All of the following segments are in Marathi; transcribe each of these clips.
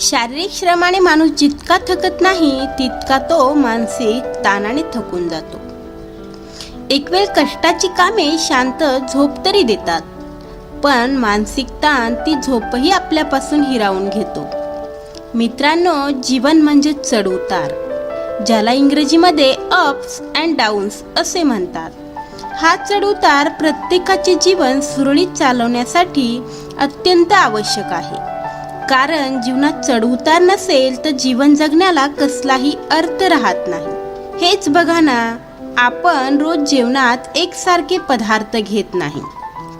शारीरिक श्रमाने माणूस जितका थकत नाही तितका तो मानसिक ताणाने थकून जातो. एक वेळ कष्टाची कामे शांत झोप तरी देतात पण मानसिक ताण ती झोपही आपल्यापासून हिरावून घेतो. मित्रांनो जीवन म्हणजे चढउतार ज्याला इंग्रजीमध्ये अप्स अँड डाऊन्स असे म्हणतात. हा चढउतार प्रत्येकाचे जीवन सुरळीत चालवण्यासाठी अत्यंत आवश्यक आहे. कारण जीवनात चढउतार नसेल तर जीवन जगण्याला कसलाही अर्थ राहत नाही. हेच बघा ना आपण रोज जेवणात एकसारखे पदार्थ घेत नाही.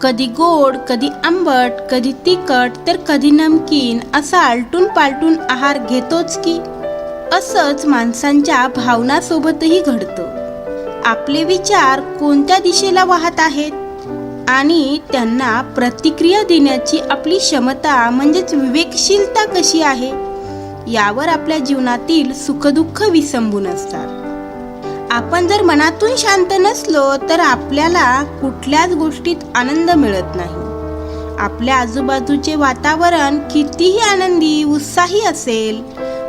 कधी गोड कधी आंबट कधी तिखट तर कधी नमकीन असा आलटून पालटून आहार घेतोच की. असंच माणसांच्या भावनासोबतही घडतं. आपले विचार कोणत्या दिशेला वाहत आहेत? आणि त्यांना प्रतिक्रिया देण्याची आपली क्षमता म्हणजेच विवेकशीलता कशी आहे? यावर आपल्या जीवनातील सुखदुःख विसंबून असतात. आपण जर मनातून शांत नसलो तर आपल्याला कुठल्याच गोष्टीत आनंद मिळत नाही. आपल्या आजूबाजूचे वातावरण कितीही आनंदी उत्साही असेल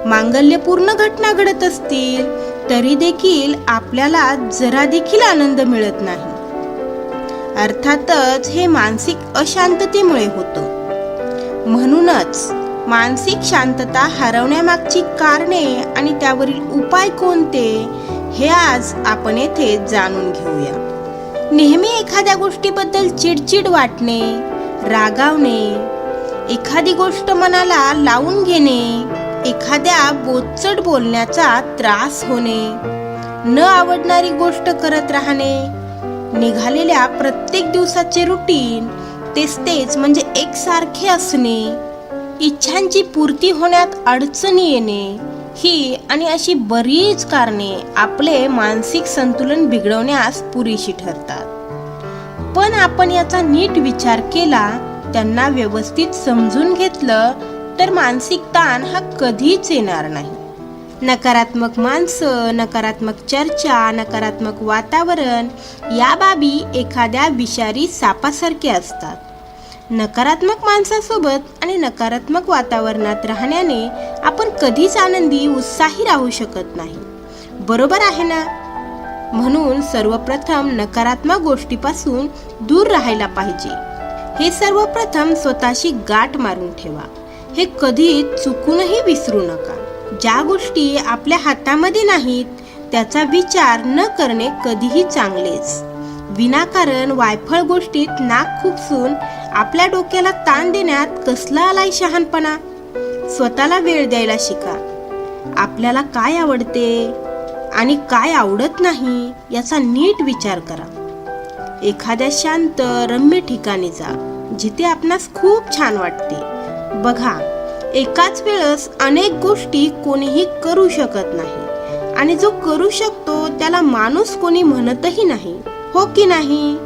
मांगल्यपूर्ण घटना घडत असतील तरी देखील आपल्याला जरा देखील आनंद मिळत नाही. अर्थातच हे मानसिक अशांततेमुळे होतं. म्हणूनच मानसिक शांतता हरवण्यामागची कारणे आणि त्यावरील उपाय कोणते हे आज आपण येथे जाणून घेऊया. नेहमी एखाद्या गोष्टीबद्दल चिडचिड वाटणे रागावणे एखादी गोष्ट मनाला लावून घेणे एखाद्या बोचट बोलण्याचा त्रास होणे न आवडणारी गोष्ट करत राहणे निघालेल्या प्रत्येक दिवसाचे रुटीन तेच तेच म्हणजे एकसारखे असणे इच्छांची पूर्ती होण्यात अडचणी येणे ही आणि अशी बरीच कारणे आपले मानसिक संतुलन बिघडवण्यास पुरेशी ठरतात. पण आपण याचा नीट विचार केला त्यांना व्यवस्थित समजून घेतलं तर मानसिक ताण हा कधीच येणार नाही. नकारात्मक माणसं नकारात्मक चर्चा नकारात्मक वातावरण या बाबी एखाद्या विषारी सापासारखे असतात. नकारात्मक माणसासोबत आणि नकारात्मक वातावरणात राहण्याने आपण कधीच आनंदी उत्साही राहू शकत नाही. बरोबर आहे ना? म्हणून सर्वप्रथम नकारात्मक गोष्टीपासून दूर राहायला पाहिजे. हे सर्वप्रथम स्वतःशी गाठ मारून ठेवा. हे कधी चुकूनही विसरू नका. ज्या गोष्टी आपल्या हातामध्ये नाहीत त्याचा विचार न करणे कधीही चांगलेच. विनाकारण वायफळ गोष्टीत नाक खुपसून आपल्या डोक्याला ताण देण्यात कसला आलाय शहाणपणा? स्वतःला वेळ द्यायला शिका. आपल्याला काय आवडते आणि काय आवडत नाही याचा नीट विचार करा. एखाद्या शांत रम्य ठिकाणी जा जिथे आपणास खूप छान वाटते. बघा एकाच वेळेस अनेक गोष्टी कोणीही करू शकत नाही. आणि जो करू शकतो त्याला माणूस कोणी म्हणतही नाही. हो की नाही?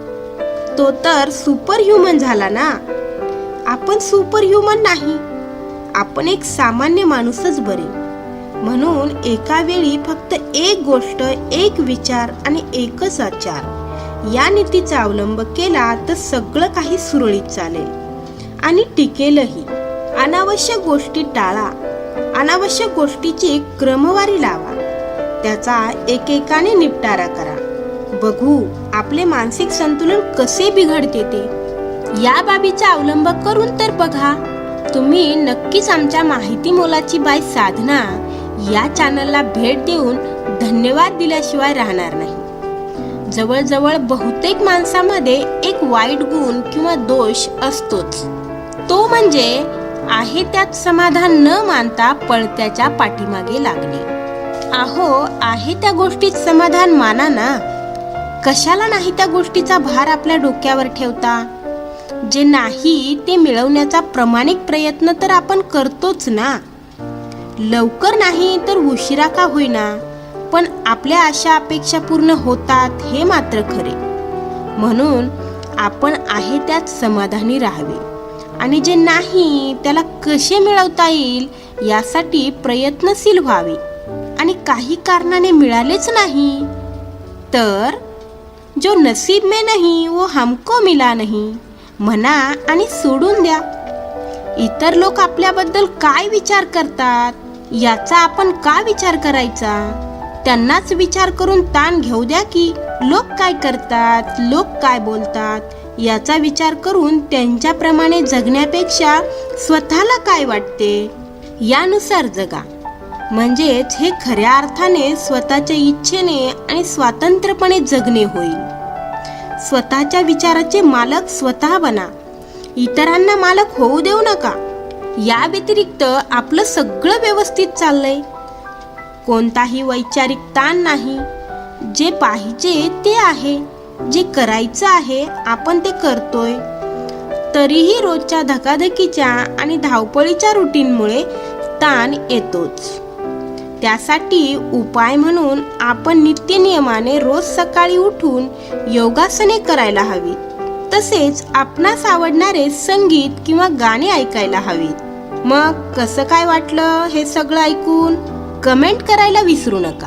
तो तर सुपर ह्युमन झाला ना? आपण सुपर ह्युमन नाही. आपण एक सामान्य माणूसच बरे. म्हणून एका वेळी फक्त एक गोष्ट एक विचार आणि एकच आचार. या नीतीचा अवलंब केला तर सगळं काही सुरळीत चालेल. आणि टिकेलही. अनावश्यक गोष्टी टाळा. अनावश्यक गोष्टीची क्रमवारी लावा. त्याचा एकेकाने निपटारा करा. बघू आपले मानसिक संतुलन कसे बिघडते ते. या बाबीचा अवलंब करून तर बघा. तुम्ही नक्कीच आमच्या माहिती मोलाची बाय साधना या चॅनलला भेट देऊन धन्यवाद दिल्याशिवाय राहणार नाही. जवळजवळ बहुतेक माणसामध्ये एक वाईट गुण किंवा दोष असतोच. तो म्हणजे आहे त्यात समाधान न मानता पळत्याच्या पाठीमागे लागणे अहो आहे त्या गोष्टीत समाधान माना ना. कशाला नाही त्या गोष्टीचा भार आपल्या डोक्यावर ठेवता? जे नाही ते मिळवण्याचा प्रामाणिक प्रयत्न तर आपण करतोच ना. लवकर नाही तर उशिरा का होईना? पण आपल्या आशा अपेक्षा पूर्ण होतात हे मात्र खरे. म्हणून आपण आहे त्यात समाधानी राहावे. आणि जे नाही त्याला कसे मिळवता येईल यासाठी प्रयत्नशील व्हावे. आणि काही कारणाने मिळालेच नाही. तर जो नसीब में नाही वो हमको मिला नाही. म्हणा आणि सोडून द्या. इतर लोक आपल्याबद्दल काय विचार करतात याचा आपण का विचार करायचा? त्यांनाच विचार करून ताण घेऊ द्या की लोक काय करतात लोक काय बोलतात याचा विचार करून त्यांच्याप्रमाणे जगण्यापेक्षा स्वतःला काय वाटते? यानुसार जगा. म्हणजेच हे खऱ्या अर्थाने स्वतःच्या इच्छेने आणि स्वातंत्र्यपणे जगणे होईल. स्वतःच्या विचाराचे मालक स्वतः बना. इतरांना मालक होऊ देऊ नका. या व्यतिरिक्त आपलं सगळं व्यवस्थित चाललंय. कोणताही वैचारिक ताण नाही. जे पाहिजे ते आहे. जे करायचं आहे आपण ते करतोय. तरीही रोजच्या धकाधकीच्या आणि धावपळीच्या रुटीनमुळे ताण येतोच. त्यासाठी उपाय म्हणून आपण नित्यनियमाने रोज सकाळी उठून योगासने करायला हवी तसेच आपणास आवडणारे संगीत किंवा गाणे ऐकायला हवीत. मग कसं काय वाटलं हे सगळं ऐकून कमेंट करायला विसरू नका.